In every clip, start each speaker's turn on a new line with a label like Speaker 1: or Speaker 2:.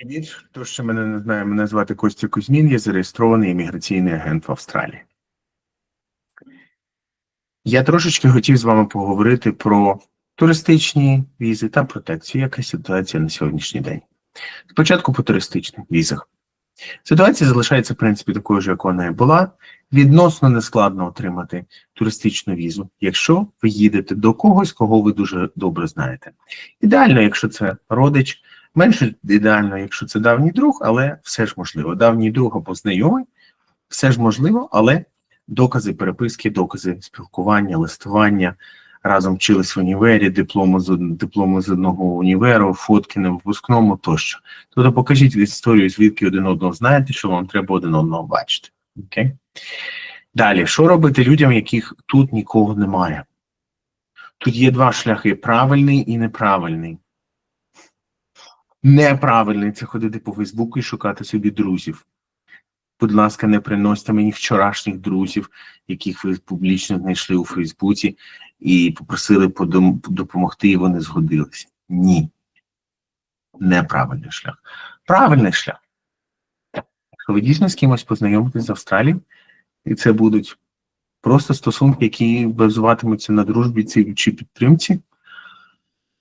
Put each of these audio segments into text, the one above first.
Speaker 1: Привіт, хто ще мене не знає, мене звати Костя Кузьмін, я зареєстрований імміграційний агент в Австралії. Я трошечки хотів з вами поговорити про туристичні візи та протекцію, яка ситуація на сьогоднішній день. Спочатку по туристичних візах. Ситуація залишається, в принципі, такою ж, як вона і була. Відносно нескладно отримати туристичну візу, якщо ви їдете до когось, кого ви дуже добре знаєте. Ідеально, якщо це родич, менше ідеально, якщо це давній друг, але все ж можливо. Давній друг або знайомий, все ж можливо, але докази переписки, докази спілкування, листування, разом вчились в універі, диплому з дипломи з одного універу, фотки на випускному тощо. Тобто покажіть історію, звідки один одного знаєте, що вам треба один одного бачити. Окей? Далі, що робити людям, яких тут нікого немає? Тут є два шляхи: правильний і неправильний. Неправильний це ходити по Фейсбуку і шукати собі друзів. Будь ласка, не приносьте мені вчорашніх друзів, яких ви публічно знайшли у Фейсбуці і попросили допомогти, і вони згодилися. Ні. Неправильний шлях. Правильний шлях. Якщо ви дійсно з кимось познайомитесь з Австралії, і це будуть просто стосунки, які базуватимуться на дружбі чи підтримці,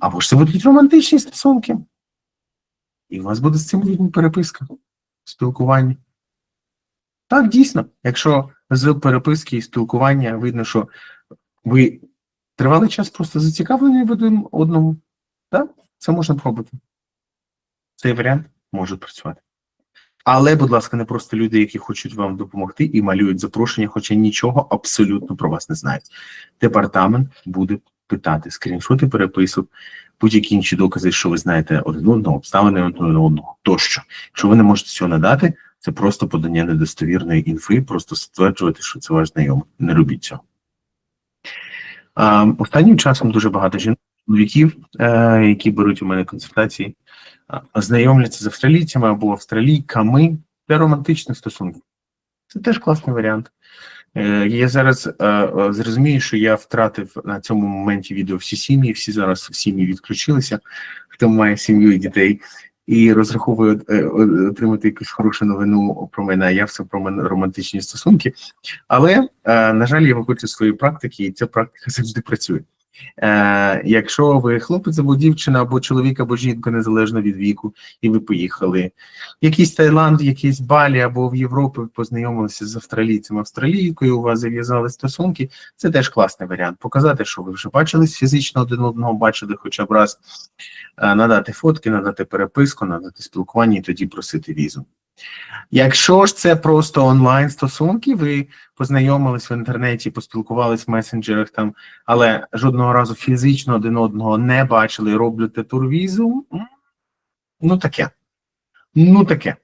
Speaker 1: або ж це будуть романтичні стосунки. І у вас буде з цим людьми переписка, спілкування. Так, дійсно, якщо з переписки і спілкування видно, що ви тривалий час просто зацікавлені в один одному, так, це можна пробувати. Цей варіант може працювати. Але, будь ласка, не просто люди, які хочуть вам допомогти і малюють запрошення, хоча нічого абсолютно про вас не знають. Департамент буде питати скріншоти переписок, будь-які інші докази, що ви знаєте один одного, обставини один одного тощо. Якщо ви не можете цього надати, це просто подання недостовірної інфи, просто стверджувати, що це ваш знайомий. Не робіть цього. А, останнім часом дуже багато жінок, чоловіків, е, які беруть у мене консультації, знайомляться з австралійцями або австралійками для романтичних стосунків. Це теж класний варіант. Е, Я зараз е, е, зрозумію, що я втратив на цьому моменті відео всі сім'ї, всі зараз сім'ї відключилися, хто має сім'ю і дітей, і розраховую е, отримати якусь хорошу новину про мене, я все про мене романтичні стосунки. Але, на жаль, я виходжу з своєї практики, і ця практика завжди працює. Е, якщо ви хлопець або дівчина, або чоловік, або жінка, незалежно від віку, і ви поїхали в якийсь Таїланд, в якийсь Балі або в Європу познайомилися з австралійцем, австралійкою, у вас зав'язали стосунки, це теж класний варіант. Показати, що ви вже бачились фізично один одного, бачили хоча б раз, е, надати фотки, надати переписку, надати спілкування і тоді просити візу. Якщо ж це просто онлайн стосунки, ви познайомились в інтернеті, поспілкувались в месенджерах там, але жодного разу фізично один одного не бачили, роблять турвізу, ну таке. Ну таке.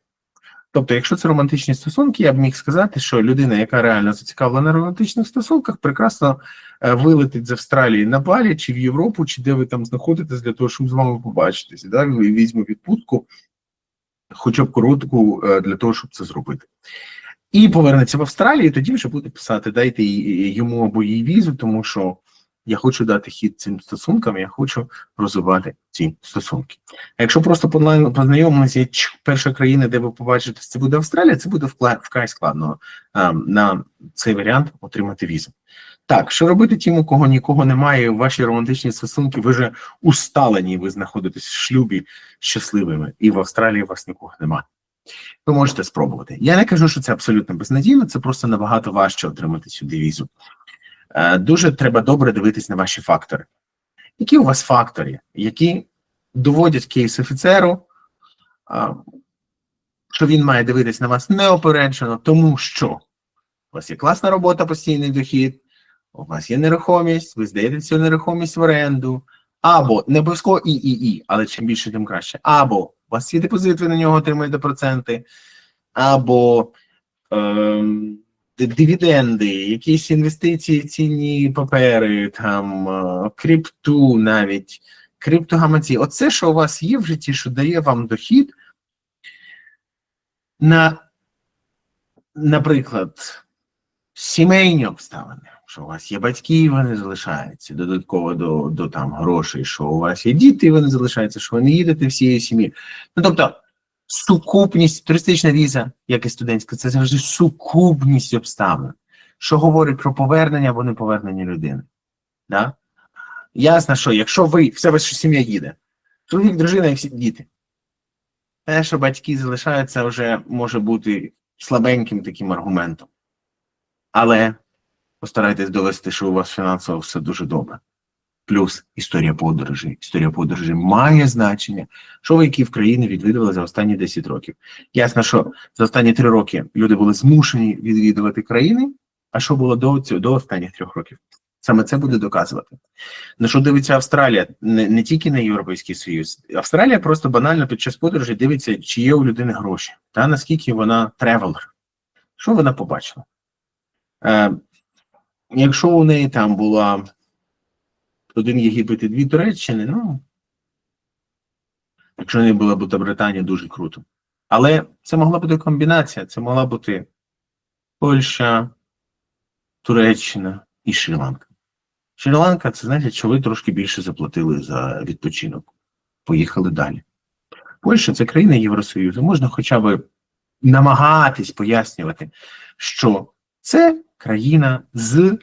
Speaker 1: Тобто, якщо це романтичні стосунки, я б міг сказати, що людина, яка реально зацікавлена в романтичних стосунках, прекрасно е, вилетить з Австралії на Балі чи в Європу, чи де ви там знаходитесь для того, щоб з вами побачитися. Да? Візьме відпустку, хоча б коротку, е, для того, щоб це зробити. І повернеться в Австралію, і тоді вже буде писати: дайте йому або їй візу, тому що я хочу дати хід цим стосункам, я хочу розвивати ці стосунки. А якщо просто познайомилися, перша країна, де ви побачите, це буде Австралія, це буде вкрай складно а, на цей варіант отримати візу. Так, що робити тим, у кого нікого немає, ваші романтичні стосунки, ви вже усталені, ви знаходитесь в шлюбі щасливими, і в Австралії вас нікого немає. Ви можете спробувати. Я не кажу, що це абсолютно безнадійно, це просто набагато важче отримати сюди візу. Е, Дуже треба добре дивитись на ваші фактори. Які у вас фактори, які доводять кейс офіцеру, що він має дивитись на вас неопереджено, тому що у вас є класна робота, постійний дохід, у вас є нерухомість, ви здаєте цю нерухомість в оренду, або не обов'язково і, і, і, але чим більше, тим краще. Або у вас є депозит, ви на нього отримуєте проценти, або ем, дивіденди, якісь інвестиції, в цінні папери, там е, крипту навіть, криптогаманці. Оце, що у вас є в житті, що дає вам дохід на, наприклад, сімейні обставини. Що у вас є батьки, і вони залишаються додатково до, до там грошей, що у вас є діти, і вони залишаються, що ви не їдете всією сім'єю. Ну тобто, сукупність, туристична віза, як і студентська, це завжди сукупність обставин, що говорить про повернення або неповернення людини. Да? Ясно, що якщо ви в себе ж сім'я їде, чоловік, дружина і всі діти. Те, що батьки залишаються, вже може бути слабеньким таким аргументом. Але постарайтесь довести, що у вас фінансово все дуже добре. Плюс історія подорожі. Історія подорожі має значення, що ви які в країни відвідували за останні 10 років. Ясно, що за останні 3 роки люди були змушені відвідувати країни, а що було до цього до останніх трьох років? Саме це буде доказувати. На що дивиться Австралія, не, не тільки на Європейський Союз. Австралія просто банально під час подорожі дивиться, чи є у людини гроші, та наскільки вона тревелер. Що вона побачила? Е, Якщо у неї там була один Єгипет і дві Туреччини, ну якщо не була б Британія, дуже круто. Але це могла бути комбінація, це могла бути Польща, Туреччина і Шрі-Ланка. Шрі-Ланка це значить, що ви трошки більше заплатили за відпочинок. Поїхали далі. Польща це країна Євросоюзу. Можна хоча б намагатись пояснювати, що це країна з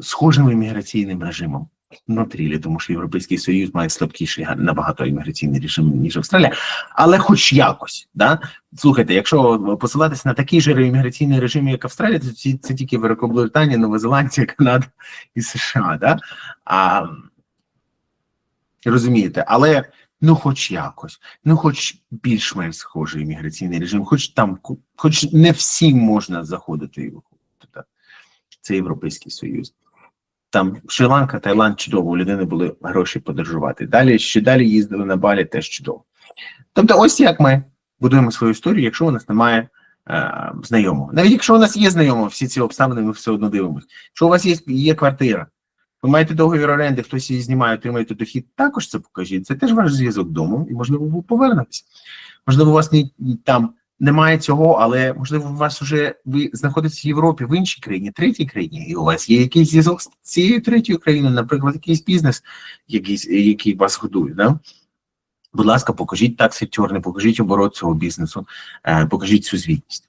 Speaker 1: схожим імміграційним режимом внутрі, тому що Європейський Союз має слабкіший набагато імміграційний режим, ніж Австралія, але хоч якось. Да? Слухайте, якщо посилатися на такий же імміграційний режим, як Австралія, то це, це тільки Великобританія, Нова Зеландія, Канада і США. Да? А, Розумієте, але ну, хоч якось, ну, хоч більш-менш схожий імміграційний режим, хоч там, хоч не всім можна заходити і виходити. Це Європейський Союз. Там Шри-Ланка, Таїланд чудово, у людини були гроші подорожувати. Далі ще далі їздили на Балі, теж чудово. Тобто, ось як ми будуємо свою історію, якщо у нас немає е, знайомого. Навіть якщо у нас є знайомого, всі ці обставини ми все одно дивимося. Якщо у вас є, є квартира, ви маєте договір оренди, хтось її знімає, отримаєте дохід, також це покажіть. Це теж ваш зв'язок дому, і можливо ви повернетесь. Можливо, у вас не там немає цього, але можливо, у вас вже ви знаходитесь в Європі, в іншій країні, третій країні, і у вас є якийсь зв'язок з цією третьою країною, наприклад, якийсь бізнес, якийсь, який вас годує. Да? Будь ласка, покажіть такси тюрни, покажіть оборот цього бізнесу, е, покажіть цю звітність.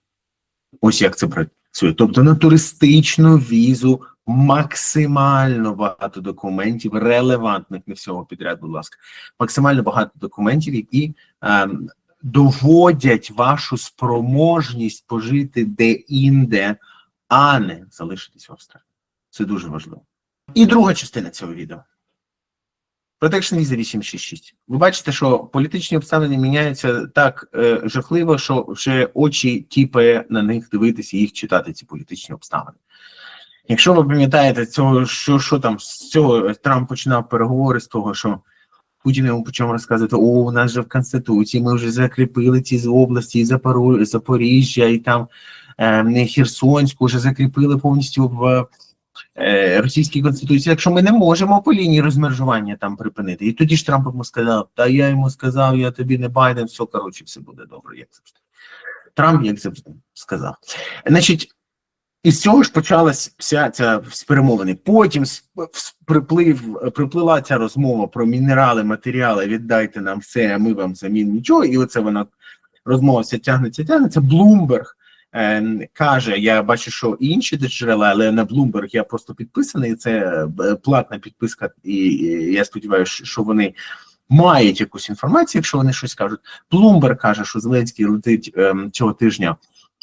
Speaker 1: Ось як це працює. Тобто на туристичну візу максимально багато документів, релевантних не всього підряд, будь ласка, максимально багато документів, які е, доводять вашу спроможність пожити де-інде, а не залишитись в Австралії. Це дуже важливо. І друга частина цього відео. Protection Visa 866. Ви бачите, що політичні обставини міняються так е, жахливо, що вже очі тіпає на них дивитися і їх читати, ці політичні обставини. Якщо ви пам'ятаєте, цього, що що там з цього Трамп починав переговори з того, що Путін йому почав розказувати: о, у нас же в Конституції ми вже закріпили ці області, і Запору, Запоріжжя, і там е, Херсонську вже закріпили повністю в е, російській конституції. Якщо ми не можемо по лінії розмежування там припинити, і тоді ж Трамп йому сказав: Та я йому сказав, я тобі не Байден, все коротше, все буде добре, як завжди. Трамп, як завжди, сказав. Значить. І з цього ж почалась вся ця перемовини. Потім приплив, приплила ця розмова про мінерали, матеріали. Віддайте нам все, а ми вам замін нічого. І оце вона розмова вся тягнеться, тягнеться. Блумберг е, каже: я бачу, що інші джерела, але на Блумберг я просто підписаний. Це е, платна підписка, і я сподіваюся, що вони. Мають якусь інформацію, якщо вони щось кажуть. Блумберг каже, що Зеленський летить е, цього тижня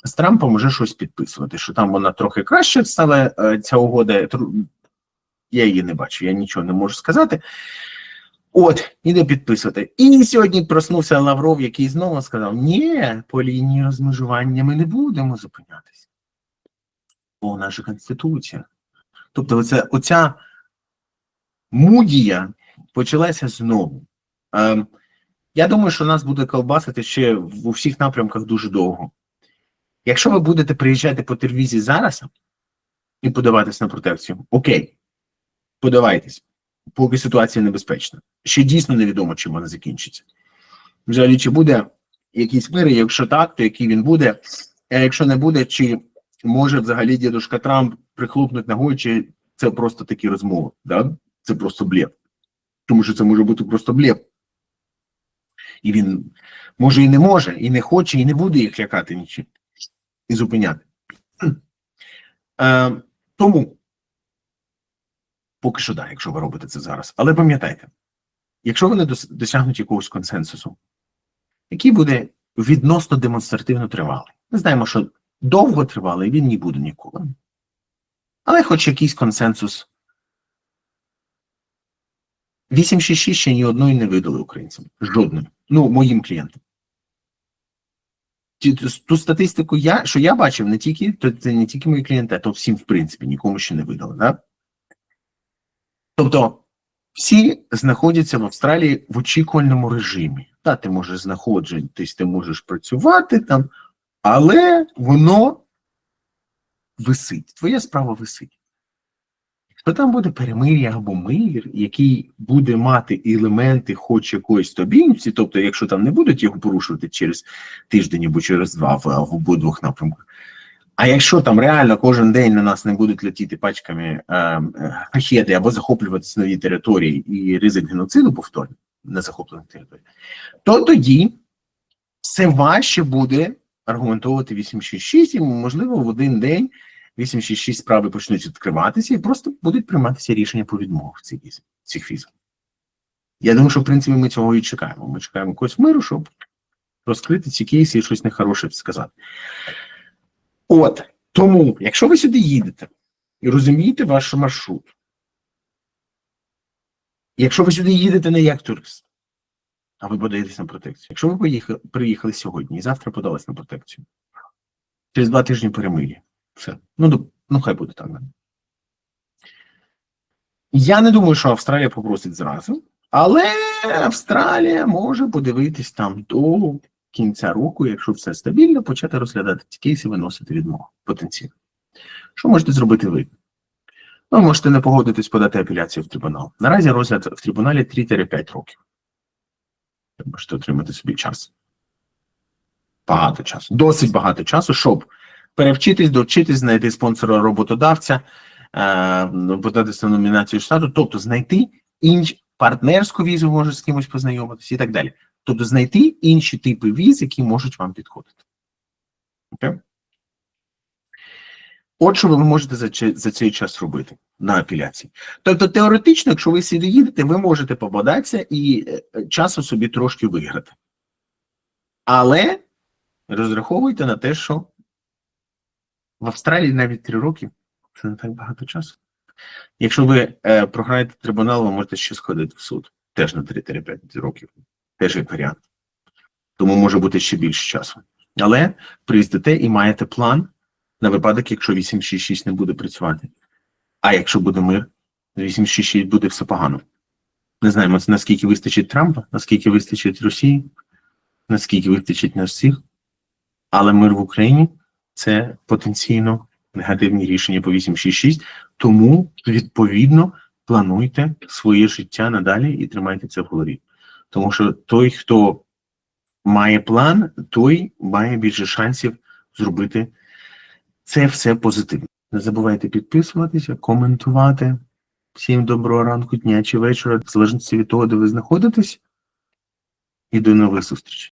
Speaker 1: з Трампом вже щось підписувати, що там вона трохи краще стала е, ця угода. Я її не бачу, я нічого не можу сказати. От, іде підписувати. І сьогодні проснувся Лавров, який знову сказав: ні, по лінії розмежування ми не будемо зупинятися. Бо наша Конституція. Тобто, оця, оця мудія почалася знову. Ем, я думаю, що нас буде колбасити ще в усіх напрямках дуже довго. Якщо ви будете приїжджати по тервізі зараз і подаватись на протекцію, окей, подавайтесь, поки ситуація небезпечна. Ще дійсно невідомо, чим вона закінчиться. Взагалі, чи буде якийсь мир, якщо так, то який він буде, а якщо не буде, чи може взагалі дідушка Трамп прихлопнути ногою, чи це просто такі розмови, да? це просто блєв. Тому що це може бути просто блєв. І він може і не може, і не хоче, і не буде їх лякати нічим і зупиняти. Е, тому поки що так, якщо ви робите це зараз. Але пам'ятайте, якщо вони дос- досягнуть якогось консенсусу, який буде відносно демонстративно тривалий. Ми знаємо, що довго тривалий він не буде ніколи. Але хоч якийсь консенсус. 866 ще ні одної не видали українцям. Жодної. Ну, моїм клієнтам. Ту статистику, я, що я бачив, не тільки, то це не тільки мої клієнти, а то всім, в принципі, нікому ще не видали. Да? Тобто, всі знаходяться в Австралії в очікувальному режимі. Та, ти можеш знаходитись, ти можеш працювати там, але воно висить. Твоя справа висить. Якщо там буде перемир'я або мир, який буде мати елементи хоч якоїсь стабільності, тобто, якщо там не будуть його порушувати через тиждень або через два в, в обидвох напрямках. А якщо там реально кожен день на нас не будуть летіти пачками е, е, ракети або захоплюватися нові території і ризик геноциду повторно на захоплених територіях, то тоді все важче буде аргументовувати 866, і можливо в один день 866 справи почнуть відкриватися і просто будуть прийматися рішення по відмовах цих цих віз. Я думаю, що в принципі ми цього і чекаємо. Ми чекаємо якогось миру, щоб розкрити ці кейси і щось нехороше сказати. От тому, якщо ви сюди їдете і розумієте ваш маршрут, якщо ви сюди їдете не як турист, а ви подаєтесь на протекцію. Якщо ви приїхали сьогодні і завтра подались на протекцію, через два тижні перемир'я. Все. Ну, ну хай буде так. Я не думаю, що Австралія попросить зразу, але Австралія може подивитись там до кінця року, якщо все стабільно, почати розглядати ці кейси, виносити відмову потенційно. Що можете зробити ви? Ви можете не погодитись подати апеляцію в трибунал. Наразі розгляд в трибуналі 3-5 років. Можете отримати собі час. Багато часу. Досить багато часу, щоб перевчитись, довчитись, знайти спонсора роботодавця, е, податися на номінацію штату, тобто знайти інш партнерську візу, може з кимось познайомитися і так далі. Тобто знайти інші типи віз, які можуть вам підходити. Окей? От що ви можете за, за цей час робити на апеляції. Тобто, теоретично, якщо ви сюди їдете, ви можете побадатися і е, часу собі трошки виграти. Але розраховуйте на те, що в Австралії навіть три роки це не так багато часу. Якщо ви е, програєте трибунал, ви можете ще сходити в суд. Теж на 3-5 років. Теж як варіант. Тому може бути ще більше часу. Але приїздите і маєте план на випадок, якщо 866 не буде працювати. А якщо буде мир, 866 буде все погано. Не знаємо, наскільки вистачить Трампа, наскільки вистачить Росії, наскільки вистачить нас всіх. Але мир в Україні це потенційно негативні рішення по 866, тому відповідно плануйте своє життя надалі і тримайте це в голові. Тому що той, хто має план, той має більше шансів зробити це все позитивно. Не забувайте підписуватися, коментувати. Всім доброго ранку, дня чи вечора, в залежності від того, де ви знаходитесь. І до нових зустрічей.